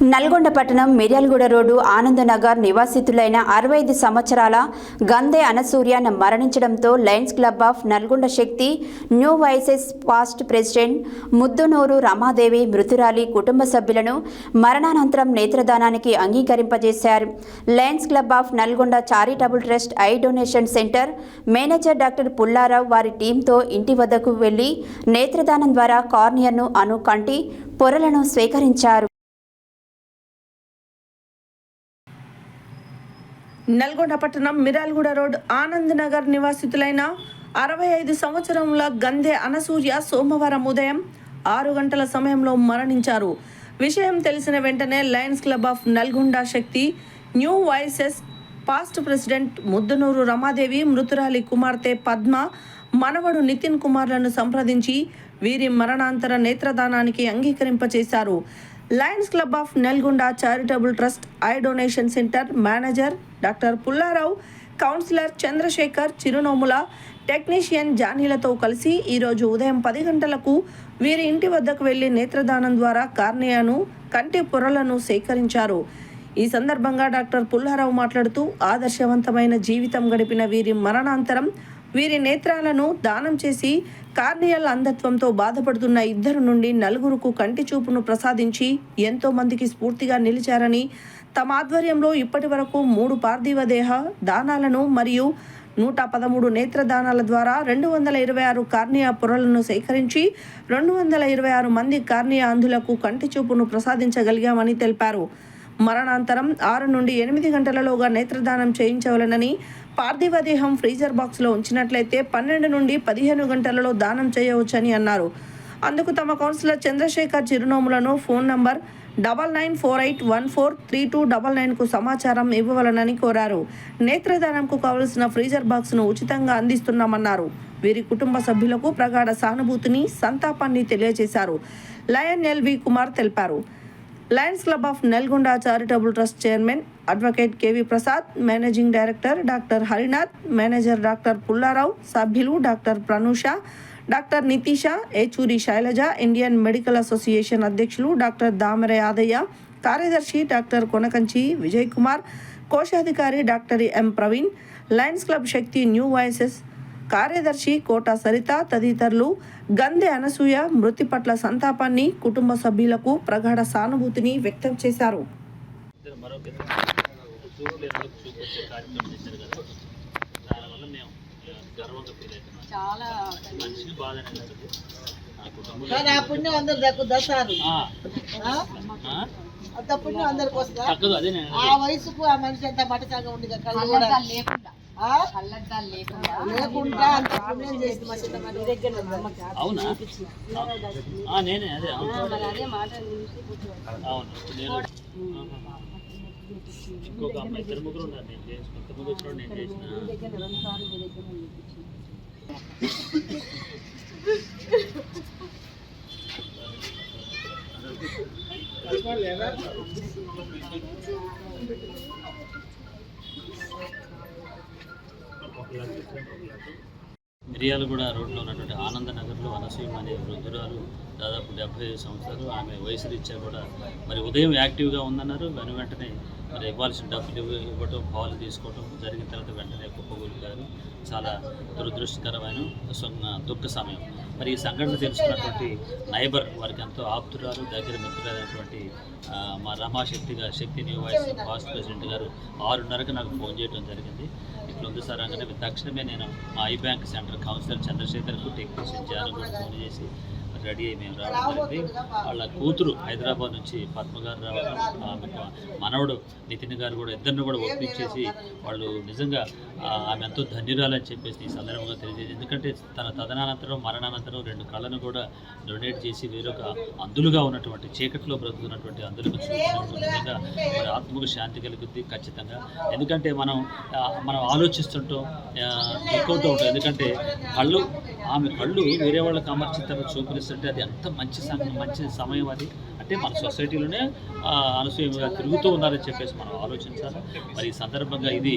నల్గొండ పట్టణం మిర్యాలగూడ రోడ్డు ఆనందనగర్ నివాసితులైన అరవై ఐదు సంవత్సరాల గంధే అనసూర్యన్ మరణించడంతో lions club of Nalgonda Shakti new voices past president Muddunuru Ramadevi మృతురాలి కుటుంబ సభ్యులను మరణానంతరం నేత్రదానానికి అంగీకరింపజేశారు. Lions club of Nalgonda charitable trust eye donation centre manager doctor Pullarao వారి టీంతో ఇంటి వద్దకు వెళ్ళి నేత్రదానం ద్వారా కార్నియర్ను అను కంటి పొరలను స్వీకరించారు. నల్గొండ పట్టణం మిరాల్గూడ రోడ్ ఆనంద్ నగర్ నివాసితులైన అరవై ఐదు సంవత్సరముల గంధే అనసూయ సోమవారం ఉదయం ఆరు గంటల సమయంలో మరణించారు. విషయం తెలిసిన వెంటనే lions club of Nalgonda Shakti new voices past president Muddanuru Ramadevi మృతురాలి కుమార్తె పద్మ మనవడు నితిన్ కుమార్లను సంప్రదించి వీరి మరణాంతర నేత్రదానానికి అంగీకరింపచేశారు. Lions club of Nalgonda charitable trust eye donation centre manager doctor Pullarao counsellor Chandrasekhar Chirunomula technician జానీలతో కలిసి ఈరోజు ఉదయం పది గంటలకు వీరి ఇంటి వద్దకు వెళ్ళి నేత్రదానం ద్వారా కార్నియాను కంటి పొరలను సేకరించారు. ఈ సందర్భంగా డాక్టర్ పుల్లారావు మాట్లాడుతూ ఆదర్శవంతమైన జీవితం గడిపిన వీరి మరణాంతరం వీరి నేత్రాలను దానం చేసి కార్నియల్ అంధత్వంతో బాధపడుతున్న ఇద్దరు నుండి నలుగురుకు కంటి చూపును ప్రసాదించి ఎంతో మందికి స్ఫూర్తిగా నిలిచారని తమ ఆధ్వర్యంలో ఇప్పటి వరకు మూడు పార్థివ దేహ దానాలను మరియు నూట పదమూడు నేత్రదానాల ద్వారా రెండు వందల ఇరవై ఆరు కార్నియా పొరలను సేకరించి రెండు వందల ఇరవై ఆరు మంది కార్నియా అంధులకు కంటి చూపును ప్రసాదించగలిగామని తెలిపారు. మరణాంతరం ఆరు నుండి ఎనిమిది గంటలలోగా నేత్రదానం చేయించవలనని పార్థివ దేహం ఫ్రీజర్ బాక్స్లో ఉంచినట్లయితే పన్నెండు నుండి పదిహేను గంటలలో దానం చేయవచ్చని అన్నారు. అందుకు తమ counsellor Chandrasekhar చిరునామలను phone number double nine four eight one four three two double నైన్కు సమాచారం ఇవ్వవలనని కోరారు. నేత్రదానంకు కావలసిన ఫ్రీజర్ బాక్స్ను ఉచితంగా అందిస్తున్నామన్నారు. వీరి కుటుంబ సభ్యులకు ప్రగాఢ సానుభూతిని సంతాపాన్ని తెలియజేశారు. లయన్ ఎల్వి కుమార్ తెలిపారు. Lions club of Nalgonda charitable trust chairman advocate KV Prasad managing director doctor Harinath manager doctor Pullarao సభ్యులు doctor Pranusha doctor Nitisha Yechuri Sailaja Indian medical association అధ్యక్షులు డాక్టర్ దామర యాదయ్య కార్యదర్శి డాక్టర్ కొనకంచి విజయ్ కుమార్ కోశాధికారి doctor M Praveen lions club Shakti new voices కార్యదర్శి కోట సరిత తదితరులు గందె అనసూయ మృతి పట్ల సంతాపాన్ని కుటుంబ సభ్యులకు ప్రగాఢ సానుభూతిని వ్యక్తం చేశారు. ఆ, వయసుకు ఆ మనిషి అంత మటసాగా ఉంది కదా, కళ్ళు కూడా ఆ? లేకుండా అంత చేసి మా చిన్న దగ్గర అవునా? ఆ, నేనే అదే అవును. అవును నేను ఆహా. ఇంకొక అమ్మాయి ఇద్దరు ముగ్గురు ఉన్నారు నేను చేసిన కొంతమంది వచ్చిన నేను చేసిన. మిర్యాలగూడ రోడ్లో ఉన్నటువంటి ఆనందనగర్లో అనసూయం అనే వృద్ధురాలు దాదాపు డెబ్బై ఐదు సంవత్సరాలు. ఆమె వయసు రీత్యా కూడా మరి ఉదయం యాక్టివ్గా ఉందన్నారు. వెను వెంటనే మరి ఇవ్వాల్సిన డబ్బులు ఇవ్వ- ఇవ్వటం పాలు తీసుకోవటం జరిగిన తర్వాత వెంటనే కుప్పగూలిగారు చాలా దురదృష్టకరమైన దుఃఖ సమయం. మరి ఈ సంఘటన తెలుసుకున్నటువంటి నైబర్ వారికి ఎంతో ఆప్తురాలు దగ్గర మిత్రులైనటువంటి మా రమాశక్తి గారు Shakti new voices president గారు ఆరున్నరకు నాకు ఫోన్ చేయడం జరిగింది. ఇట్లా ఉంది సార్ తక్షణమే నేను మా ఐ బ్యాంక్ సెంటర్ కౌన్సిలర్ చంద్రశేఖర్కు టెక్నీషియన్ జాను ఫోన్ చేసి రెడీ అయ్యి మేము రావడం జరిగింది. వాళ్ళ కూతురు హైదరాబాద్ నుంచి పద్మ గారు రావడం ఆమె మనవడు నితిన్ గారు కూడా ఇద్దరిని కూడా ఒప్పించేసి వాళ్ళు నిజంగా ఆమె ఎంతో ధన్యురాలని చెప్పేసి ఈ సందర్భంగా తెలియజేది ఎందుకంటే తన తదనానంతరం మరణానంతరం రెండు కళ్ళను కూడా డొనేట్ చేసి వేరొక అందులుగా ఉన్నటువంటి చీకట్లో బ్రతుకున్నటువంటి అందులకు నిజంగా మరి ఆత్మకు శాంతి కలుగుద్ది ఖచ్చితంగా. ఎందుకంటే మనం మనం ఆలోచిస్తుంటాం దుఃఖంతో ఉంటాం. ఎందుకంటే కళ్ళు ఆమె కళ్ళు వేరే వాళ్ళకి అమర్చిన తర్వాత చూపిస్తుంటే అది ఎంత మంచి మంచి సమయం అది. అంటే మన సొసైటీలోనే అనసూయంగా తిరుగుతూ ఉన్నారని చెప్పేసి మనం ఆలోచించాలి. మరి ఈ సందర్భంగా ఇది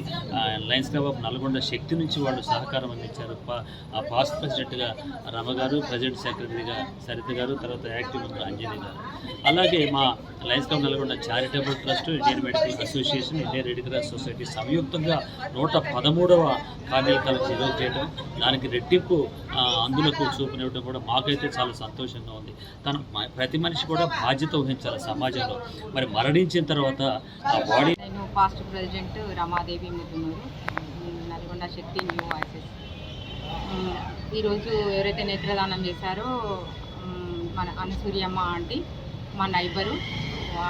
lions club of Nalgonda Shakti నుంచి వాళ్ళు సహకారం అందించారు. పా- ఆ పాస్ట్ ప్రెసిడెంట్గా రమ గారు ప్రెసిడెంట్ సెక్రటరీగా సరిత గారు తర్వాత యాక్టివ్ మెంబర్ అంజలి గారు. అలాగే మా lions club Nalgonda charitable trust Indian medical association Indian red cross society సంయుక్తంగా నూట పదమూడవ కార్యాలయాలు ఈరోజు చేయడం దానికి రెట్టింపు అందులకు చూపునివ్వడం కూడా మాకైతే చాలా సంతోషంగా ఉంది. తన ప్రతి మనిషి కూడా బాధ్యత వహించాలి సమాజంలో. మరి మరణించిన తర్వాత ఆ బాడీ నేను past president Ramadevi Muddunuru Nalgonda Shakti new voices ఈరోజు ఎవరైతే నేత్రదానం చేశారో మన అనసూయమ్మ ఆంటీ మా నైబరు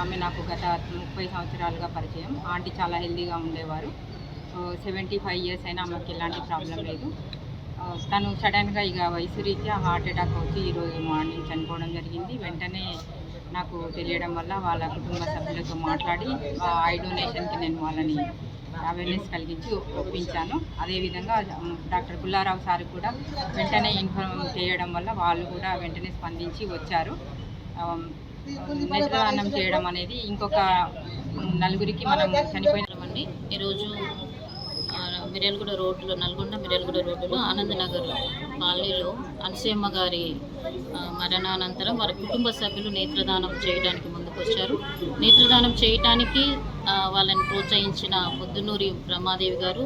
ఆమె నాకు గత ముప్పై సంవత్సరాలుగా పరిచయం. ఆంటీ చాలా హెల్తీగా ఉండేవారు. సెవెంటీ ఫైవ్ ఇయర్స్ అయినా ఆమెకి ఎలాంటి ప్రాబ్లం లేదు. తను సడన్గా ఇక వయసు రీత్యా హార్ట్ అటాక్ వచ్చి ఈరోజు మార్నింగ్ చనిపోవడం జరిగింది. వెంటనే నాకు తెలియడం వల్ల వాళ్ళ కుటుంబ సభ్యులతో మాట్లాడి ఆ ఐ డొనేషన్కి నేను వాళ్ళని అవేర్నెస్ కలిగించి ఒప్పించాను. అదేవిధంగా డాక్టర్ పుల్లారావు సార్ కూడా వెంటనే ఇన్ఫార్మ్ చేయడం వల్ల వాళ్ళు కూడా వెంటనే స్పందించి వచ్చారు. ఆమ్, నేత్రదానం చేయడం అనేది ఇంకొక నలుగురికి మనం చనిపోయినామండి ఈరోజు మిరియల్గూడ రోడ్డులో నల్గొండ మిరియల్గూడ రోడ్డులో ఆనందనగర్ కాలనీలో అనసూయమ్మ గారి మరణానంతరం వారి కుటుంబ సభ్యులు నేత్రదానం చేయడానికి ముందుకు వచ్చారు నేత్రదానం చేయడానికి వాళ్ళని ప్రోత్సహించిన పొద్దునూరి బ్రహ్మాదేవి గారు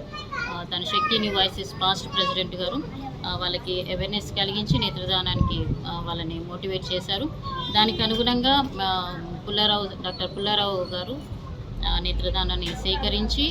తన శక్తిని వాయిసెస్ పాస్ట్ ప్రెసిడెంట్ గారు వాళ్ళకి అవేర్నెస్ కలిగించి నేత్రదానానికి వాళ్ళని మోటివేట్ చేశారు. దానికి అనుగుణంగా పుల్లారావు డాక్టర్ పుల్లారావు గారు నేత్రదానాన్ని సేకరించి